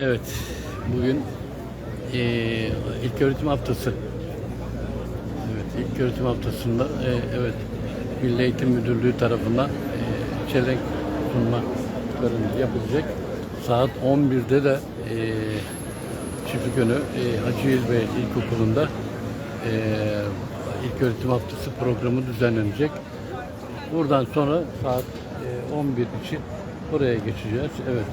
Evet, bugün eee ilk öğretim haftası. Evet, ilk öğretim haftasında eee, evet Milli Eğitim Müdürlüğü tarafından eee çelenk sunma törenimiz yapılacak. Saat 11'de de eee Çiftlikönü eee Hacıil Bey İlkokulu'nda eee ilk öğretim haftası programı düzenlenecek. Buradan sonra saat eee, 11 için buraya geçeceğiz. Evet.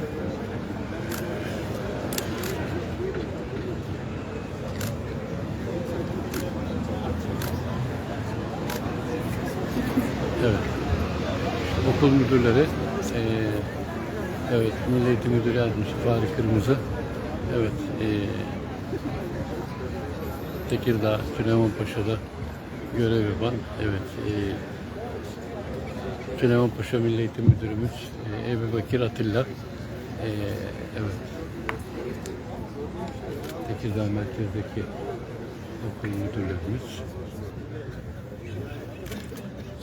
Evet. Okul müdürleri, eee, evet Milli Eğitim Müdürü Yardımcısı Fahri Kırmızı, evet eee Tekirdağ Süleymanpaşa'da görev yapan, evet eee Süleymanpaşa Milli Eğitim Müdürümüz eee Ebu Bekir Atilla, eee, evet. Tekirdağ merkezdeki okul müdürlerimiz,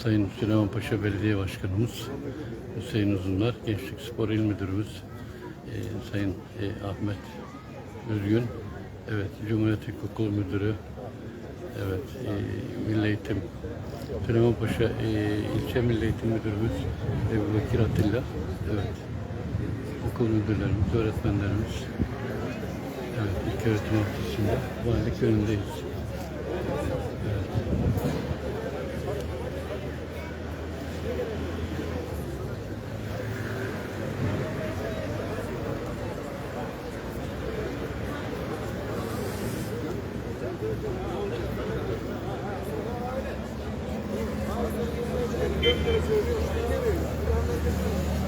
Sayın Süleymanpaşa Belediye Başkanımız Hüseyin Uzunlar, Gençlik Spor İl Müdürümüz e, Sayın e, Ahmet Üzgün, evet Cumhuriyet İlkokulu Müdürü, evet e, Milli Eğitim Süleymanpaşa e, İlçe Milli Eğitim Müdürümüz Ebu Bekir Atilla, evet okul müdürlerimiz, öğretmenlerimiz, evet ilk öğretim haftasında valilik önündeyiz. Thank you.